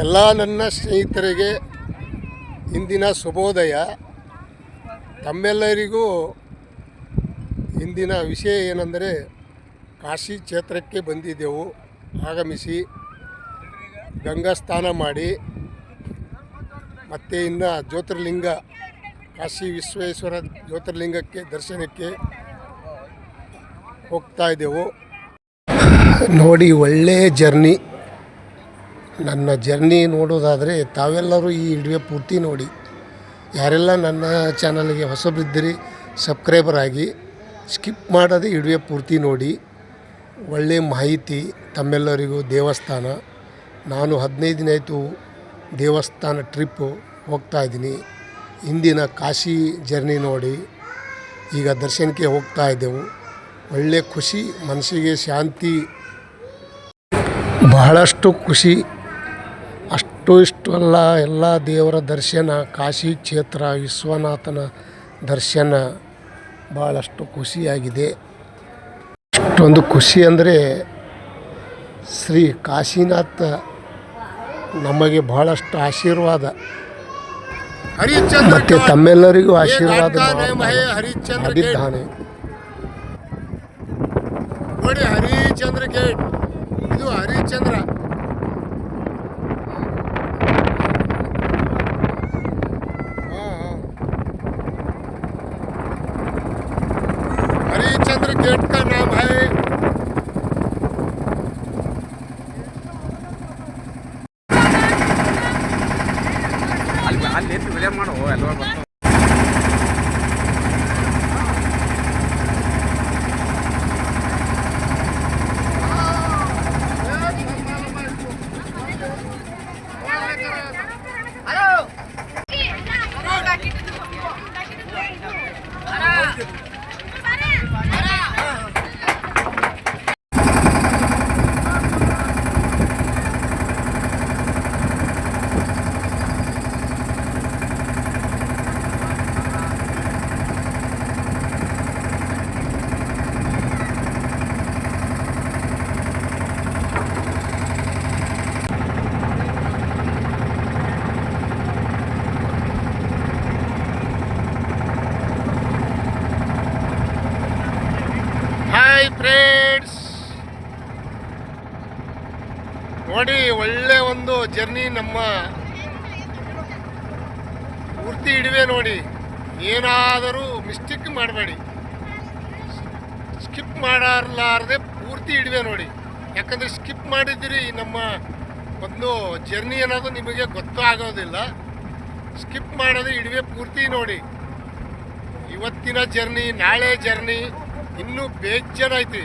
ಎಲ್ಲ ನನ್ನ ಸ್ನೇಹಿತರಿಗೆ ಇಂದಿನ ಶುಭೋದಯ. ತಮ್ಮೆಲ್ಲರಿಗೂ ಇಂದಿನ ವಿಷಯ ಏನೆಂದರೆ ಕಾಶಿ ಕ್ಷೇತ್ರಕ್ಕೆ ಬಂದಿದ್ದೆವು. ಆಗಮಿಸಿ ಗಂಗಾ ಸ್ನಾನ ಮಾಡಿ, ಮತ್ತು ಇನ್ನು ಜ್ಯೋತಿರ್ಲಿಂಗ, ಕಾಶಿ ವಿಶ್ವೇಶ್ವರ ಜ್ಯೋತಿರ್ಲಿಂಗಕ್ಕೆ ದರ್ಶನಕ್ಕೆ ಹೋಗ್ತಾ ಇದ್ದೆವು. ನೋಡಿ ಒಳ್ಳೆಯ ಜರ್ನಿ. ನನ್ನ ಜರ್ನಿ ನೋಡೋದಾದರೆ ತಾವೆಲ್ಲರೂ ಈ ವಿಡಿಯೋ ಪೂರ್ತಿ ನೋಡಿ. ಯಾರೆಲ್ಲ ನನ್ನ ಚಾನಲ್ಗೆ ಹೊಸಬ್ರಿದ್ದೀರಿ, ಸಬ್ಸ್ಕ್ರೈಬರ್ ಆಗಿ, ಸ್ಕಿಪ್ ಮಾಡದೆ ವಿಡಿಯೋ ಪೂರ್ತಿ ನೋಡಿ. ಒಳ್ಳೆಯ ಮಾಹಿತಿ ತಮ್ಮೆಲ್ಲರಿಗೂ ದೇವಸ್ಥಾನ. ನಾನು ಹದಿನೈದು ದಿನ ಆಯಿತು ದೇವಸ್ಥಾನ ಟ್ರಿಪ್ಪು ಹೋಗ್ತಾ ಇದ್ದೀನಿ. ಹಿಂದಿನ ಕಾಶಿ ಜರ್ನಿ ನೋಡಿ. ಈಗ ದರ್ಶನಕ್ಕೆ ಹೋಗ್ತಾ ಇದ್ದೆವು. ಒಳ್ಳೆ ಖುಷಿ, ಮನಸ್ಸಿಗೆ ಶಾಂತಿ. ಬಹಳಷ್ಟು ಖುಷಿ. ಅಷ್ಟು ಇಷ್ಟು ಅಲ್ಲ ಎಲ್ಲ ದೇವರ ದರ್ಶನ ಕಾಶಿ ಕ್ಷೇತ್ರ ವಿಶ್ವನಾಥನ ದರ್ಶನ ಭಾಳಷ್ಟು ಖುಷಿಯಾಗಿದೆ. ಅಷ್ಟೊಂದು ಖುಷಿ ಅಂದರೆ ಶ್ರೀ ಕಾಶಿನಾಥ ನಮಗೆ ಬಹಳಷ್ಟು ಆಶೀರ್ವಾದ. ಮತ್ತು ತಮ್ಮೆಲ್ಲರಿಗೂ ಆಶೀರ್ವಾದ ಮಾಡಿದ್ದಾನೆ ನೋಡಿ ಹರಿಶ್ಚಂದ್ರ ಗೇಟ್. ಇದು ಹರಿಶ್ಚಂದ್ರ. ವಿಡಿಯೋ ಮಾಡು ಎಲ್ಲ ಫ್ರೆಂಡ್ಸ್ ನೋಡಿ, ಒಳ್ಳೆ ಒಂದು ಜರ್ನಿ ನಮ್ಮ ಪೂರ್ತಿ ಇಡುವೆ ನೋಡಿ. ಏನಾದರೂ ಮಿಸ್ಟೇಕ್ ಮಾಡಬೇಡಿ. ಸ್ಕಿಪ್ ಮಾಡಲಾರದೆ ಪೂರ್ತಿ ಇಡುವೆ ನೋಡಿ. ಯಾಕಂದರೆ ಸ್ಕಿಪ್ ಮಾಡಿದ್ದೀರಿ ನಮ್ಮ ಒಂದು ಜರ್ನಿ ಅನ್ನೋದು ನಿಮಗೆ ಗೊತ್ತೂ ಆಗೋದಿಲ್ಲ. ಸ್ಕಿಪ್ ಮಾಡೋದು ಇಡುವೆ ಪೂರ್ತಿ ನೋಡಿ. ಇವತ್ತಿನ ಜರ್ನಿ ನಾಳೆ ಜರ್ನಿ ಇನ್ನೂ ಬೇಜಾರಾಯ್ತು.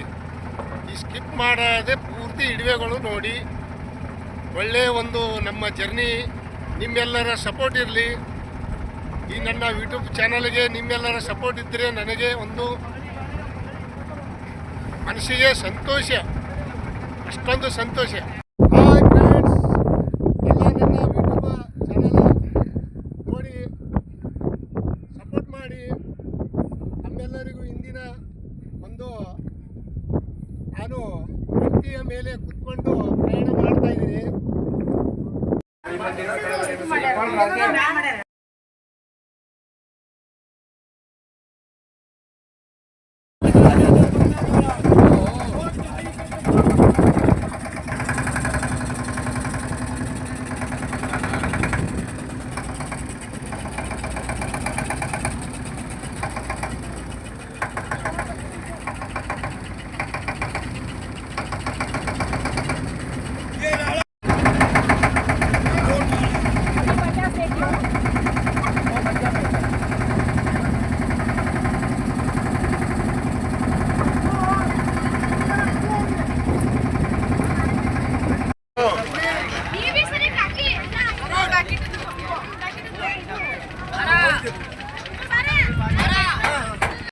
ಈ ಸ್ಕಿಪ್ ಮಾಡದೆ ಪೂರ್ತಿ ಇಡುವೆಗಳು ನೋಡಿ. ಒಳ್ಳೆಯ ಒಂದು ನಮ್ಮ ಜರ್ನಿ ನಿಮ್ಮೆಲ್ಲರ ಸಪೋರ್ಟ್ ಇರಲಿ. ಈ ನನ್ನ ಯೂಟ್ಯೂಬ್ ಚಾನಲ್ಗೆ ನಿಮ್ಮೆಲ್ಲರ ಸಪೋರ್ಟ್ ಇದ್ದರೆ ನನಗೆ ಒಂದು ಮನಸ್ಸಿಗೆ ಸಂತೋಷ. ಅಷ್ಟೊಂದು ಸಂತೋಷ. ವ್ಯಕ್ತಿಯ ಮೇಲೆ ಕುತ್ಕೊಂಡು ಪ್ರಯಾಣ ಮಾಡ್ತಾ ಇದ್ದೀನಿ.